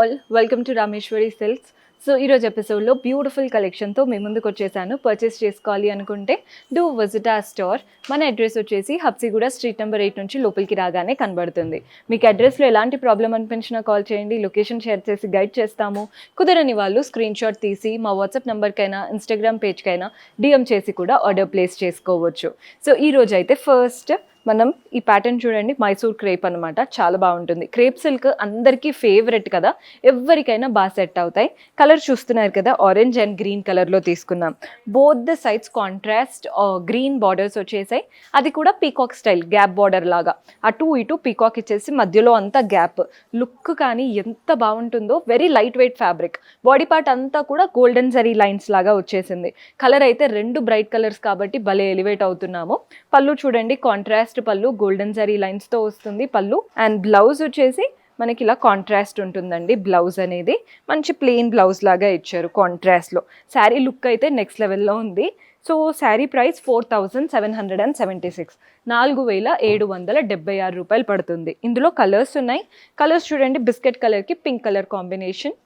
All welcome to Rameswari silks so ఈరోజు ఎపిసోడ్లో beautiful కలెక్షన్తో మీ ముందుకు వచ్చేసాను. పర్చేస్ చేసుకోవాలి అనుకుంటే డూ విజిట్ ఆ స్టోర్ మన అడ్రస్ వచ్చేసి హబ్సిగూడ స్ట్రీట్ నెంబర్ ఎయిట్ నుంచి లోపలికి రాగానే కనబడుతుంది. మీకు అడ్రస్లో ఎలాంటి ప్రాబ్లం అనిపించినా కాల్ చేయండి లొకేషన్ షేర్ చేసి గైడ్ చేస్తాము. కుదరని వాళ్ళు స్క్రీన్ షాట్ తీసి మా వాట్సాప్ నెంబర్కైనా ఇన్స్టాగ్రామ్ పేజ్కైనా డిఎం చేసి కూడా ఆర్డర్ ప్లేస్ చేసుకోవచ్చు. సో ఈ రోజు అయితే ఫస్ట్ మనం ఈ ప్యాటర్న్ చూడండి మైసూర్ క్రేప్ అనమాట చాలా బాగుంటుంది. క్రేప్ సిల్క్ అందరికీ ఫేవరెట్ కదా. ఎవరికైనా బాగా సెట్ అవుతాయి. కలర్ చూస్తున్నారు కదా ఆరెంజ్ అండ్ గ్రీన్ కలర్లో తీసుకున్నాం both the sides contrast green borders వచ్చేసాయి. అది కూడా పీకాక్ స్టైల్ గ్యాప్ బార్డర్ లాగా. అటు ఇటు పీకాక్ ఇచ్చేసి మధ్యలో అంతా గ్యాప్ లుక్ కానీ ఎంత బాగుంటుందో very light weight fabric body part అంతా కూడా గోల్డెన్ జరీ లైన్స్ లాగా వచ్చేసింది. కలర్ అయితే రెండు బ్రైట్ కలర్స్ కాబట్టి భలే ఎలివేట్ అవుతున్నాము. పళ్ళు చూడండి కాంట్రాస్ట్ పళ్ళు గోల్డెన్ జరీ లైన్స్తో వస్తుంది పళ్ళు. అండ్ బ్లౌజ్ వచ్చేసి మనకి ఇలా కాంట్రాస్ట్ ఉంటుందండి బ్లౌజ్ అనేది. మంచి ప్లెయిన్ బ్లౌజ్ లాగా ఇచ్చారు కాంట్రాస్ట్లో శారీ లుక్ అయితే నెక్స్ట్ లెవెల్లో ఉంది. So sari price four thousand seven hundred and seventy six నాలుగు వేల ఏడు వందల డెబ్బై ఆరు రూపాయలు పడుతుంది. ఇందులో కలర్స్ ఉన్నాయి. కలర్స్ చూడండి బిస్కెట్ కలర్కి పింక్ కలర్ కాంబినేషన్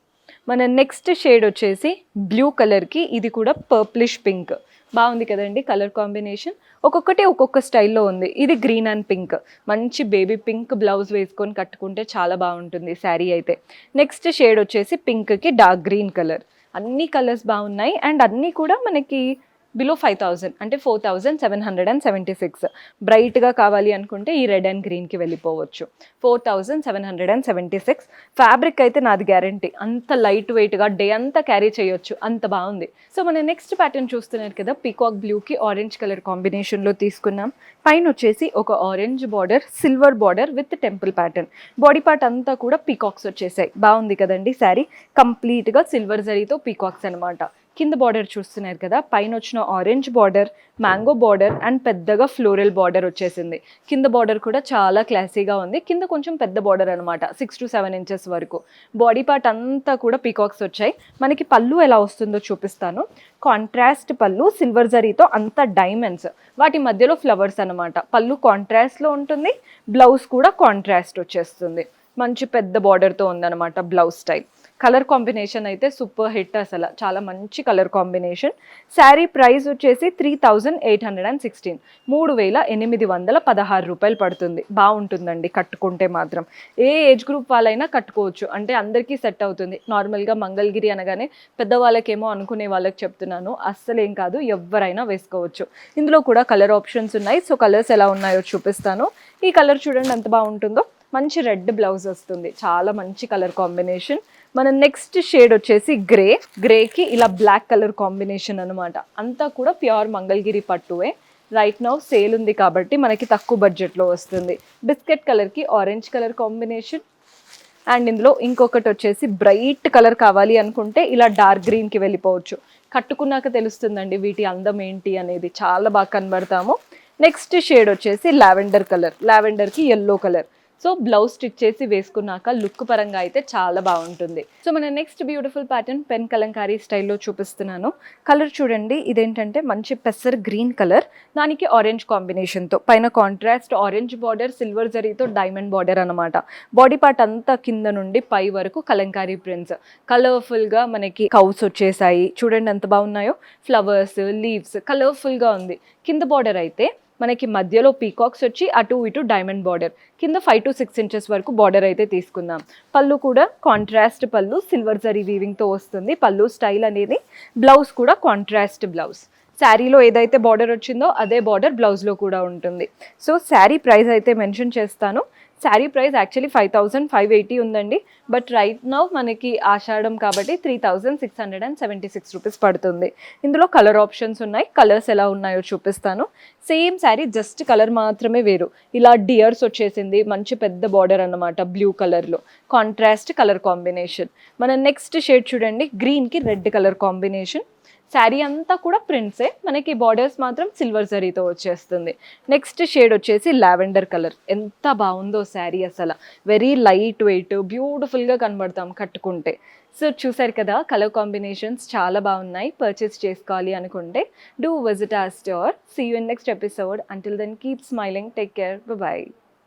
మన నెక్స్ట్ షేడ్ వచ్చేసి బ్లూ కలర్కి ఇది కూడా పర్ప్లిష్ పింక్ బాగుంది కదండి కలర్ కాంబినేషన్. ఒక్కొక్కటి ఒక్కొక్క స్టైల్లో ఉంది. ఇది గ్రీన్ అండ్ పింక్. మంచి బేబీ పింక్ బ్లౌజ్ వేసుకొని కట్టుకుంటే చాలా బాగుంటుంది శారీ అయితే. నెక్స్ట్ షేడ్ వచ్చేసి పింక్కి డార్క్ గ్రీన్ కలర్. అన్ని కలర్స్ బాగున్నాయి అండ్ అన్నీ కూడా మనకి బిలో ఫైవ్ థౌజండ్ అంటే four thousand seven hundred and seventy six బ్రైట్గా కావాలి అనుకుంటే ఈ రెడ్ అండ్ గ్రీన్కి వెళ్ళిపోవచ్చు. Four thousand seven hundred and seventy six fabric అయితే నాది గ్యారంటీ అంత లైట్ వెయిట్గా డే అంతా క్యారీ చేయొచ్చు. అంత బాగుంది. సో మన నెక్స్ట్ ప్యాటర్న్ చూస్తున్నారు కదా పీకాక్ బ్లూకి ఆరెంజ్ కలర్ కాంబినేషన్లో తీసుకున్నాం. పైన వచ్చేసి ఒక orange border silver border with temple pattern body part అంతా కూడా పీకాక్స్ వచ్చేసాయి. బాగుంది కదండి శారీ కంప్లీట్గా సిల్వర్ జరీతో పీకాక్స్ అనమాట కింద బార్డర్ చూస్తున్నారు కదా పైన వచ్చిన orange border mango border and పెద్దగా ఫ్లోరల్ బార్డర్ వచ్చేసింది. కింద బార్డర్ కూడా చాలా క్లాసీగా ఉంది. కింద కొంచెం పెద్ద బార్డర్ అనమాట సిక్స్ టు సెవెన్ ఇంచెస్ వరకు. బాడీ పార్ట్ అంతా కూడా పీకాక్స్ వచ్చాయి. మనకి పళ్ళు ఎలా వస్తుందో చూపిస్తాను. కాంట్రాస్ట్ పళ్ళు సిల్వర్ జరీతో అంత డైమండ్స్ వాటి మధ్యలో ఫ్లవర్స్ అనమాట పళ్ళు కాంట్రాస్ట్లో ఉంటుంది బ్లౌజ్ కూడా కాంట్రాస్ట్ వచ్చేస్తుంది. మంచి పెద్ద బార్డర్తో ఉందన్నమాట బ్లౌజ్ స్టైల్ కలర్ కాంబినేషన్ అయితే సూపర్ హిట్ అసలు. చాలా మంచి కలర్ కాంబినేషన్. శారీ ప్రైస్ వచ్చేసి three thousand eight hundred and sixteen. మూడు వేల ఎనిమిది వందల పదహారు రూపాయలు పడుతుంది. బాగుంటుందండి కట్టుకుంటే మాత్రం. ఏ ఏజ్ గ్రూప్ వాళ్ళైనా కట్టుకోవచ్చు. అంటే అందరికీ సెట్ అవుతుంది. నార్మల్గా మంగళగిరి అనగానే పెద్దవాళ్ళకేమో అనుకునే వాళ్ళకి చెప్తున్నాను. అస్సలేం కాదు ఎవరైనా వేసుకోవచ్చు. ఇందులో కూడా కలర్ ఆప్షన్స్ ఉన్నాయి. సో కలర్స్ ఎలా ఉన్నాయో చూపిస్తాను. ఈ కలర్ చూడండి ఎంత బాగుంటుందో. మంచి రెడ్ బ్లౌజ్ వస్తుంది. చాలా మంచి కలర్ కాంబినేషన్. మన నెక్స్ట్ షేడ్ వచ్చేసి గ్రే గ్రేకి ఇలా బ్లాక్ కలర్ కాంబినేషన్ అనమాట అంతా కూడా ప్యూర్ మంగళగిరి పట్టువే. రైట్ నౌ సేల్ ఉంది కాబట్టి మనకి తక్కువ బడ్జెట్లో వస్తుంది. బిస్కెట్ కలర్కి ఆరెంజ్ కలర్ కాంబినేషన్ అండ్ ఇందులో ఇంకొకటి వచ్చేసి బ్రైట్ కలర్ కావాలి అనుకుంటే ఇలా డార్క్ గ్రీన్కి వెళ్ళిపోవచ్చు. కట్టుకున్నాక తెలుస్తుందండి వీటి అందం ఏంటి అనేది. చాలా బాగా కనబడతాము. నెక్స్ట్ షేడ్ వచ్చేసి lavender colour లావెండర్కి yellow colour so blouse stitch చేసి వేసుకున్నాక లుక్ పరంగా అయితే చాలా బాగుంటుంది. సో మన next beautiful pattern pen Kalamkari స్టైల్లో చూపిస్తున్నాను. కలర్ చూడండి ఇదేంటంటే మంచి పెసర్ గ్రీన్ కలర్. దానికి ఆరెంజ్ కాంబినేషన్తో పైన కాంట్రాస్ట్ ఆరెంజ్ బార్డర్ సిల్వర్ జరీతో డైమండ్ బార్డర్ అనమాట బాడీ పార్ట్ అంతా కింద నుండి పై వరకు కలంకారీ ప్రింట్స్. కలర్ఫుల్గా మనకి కౌస్ వచ్చేసాయి. చూడండి ఎంత బాగున్నాయో. ఫ్లవర్స్ లీవ్స్ కలర్ఫుల్గా ఉంది. కింద బార్డర్ అయితే మనకి మధ్యలో పీకాక్స్ వచ్చి అటు ఇటు డైమండ్ బార్డర్. కింద ఫైవ్ టు సిక్స్ ఇంచెస్ వరకు బార్డర్ అయితే తీసుకుందాం. పళ్ళు కూడా కాంట్రాస్ట్ పళ్ళు సిల్వర్ జరీ వీవింగ్తో వస్తుంది. పళ్ళు స్టైల్ అనేది బ్లౌజ్ కూడా కాంట్రాస్ట్ బ్లౌజ్ శారీలో ఏదైతే బార్డర్ వచ్చిందో అదే బార్డర్ బ్లౌజ్లో కూడా ఉంటుంది. సో శారీ ప్రైస్ అయితే మెన్షన్ చేస్తాను. Sari price actually five thousand five eighty ఉందండి. బట్ రైట్ నౌ మనకి ఆషాఢం కాబట్టి three thousand six hundred and seventy six rupees పడుతుంది. ఇందులో కలర్ ఆప్షన్స్ ఉన్నాయి. కలర్స్ ఎలా ఉన్నాయో చూపిస్తాను. సేమ్ శారీ జస్ట్ కలర్ మాత్రమే వేరు. ఇలా డియర్స్ వచ్చేసింది. మంచి పెద్ద బార్డర్ అన్నమాట బ్లూ కలర్లో కాంట్రాస్ట్ కలర్ కాంబినేషన్ మన నెక్స్ట్ షేడ్ చూడండి. గ్రీన్కి రెడ్ కలర్ కాంబినేషన్ శారీ అంతా కూడా ప్రింట్సే. మనకి బార్డర్స్ మాత్రం సిల్వర్ జరీతో వచ్చేస్తుంది. నెక్స్ట్ షేడ్ వచ్చేసి లావెండర్ కలర్. ఎంత బాగుందో శారీ అసలు. వెరీ లైట్ వెయిట్ బ్యూటిఫుల్గా కనబడతాం కట్టుకుంటే. సో చూసారు కదా కలర్ కాంబినేషన్స్ చాలా బాగున్నాయి. పర్చేస్ చేసుకోవాలి అనుకుంటే do visit our store see you in next episode until then keep smiling take care bye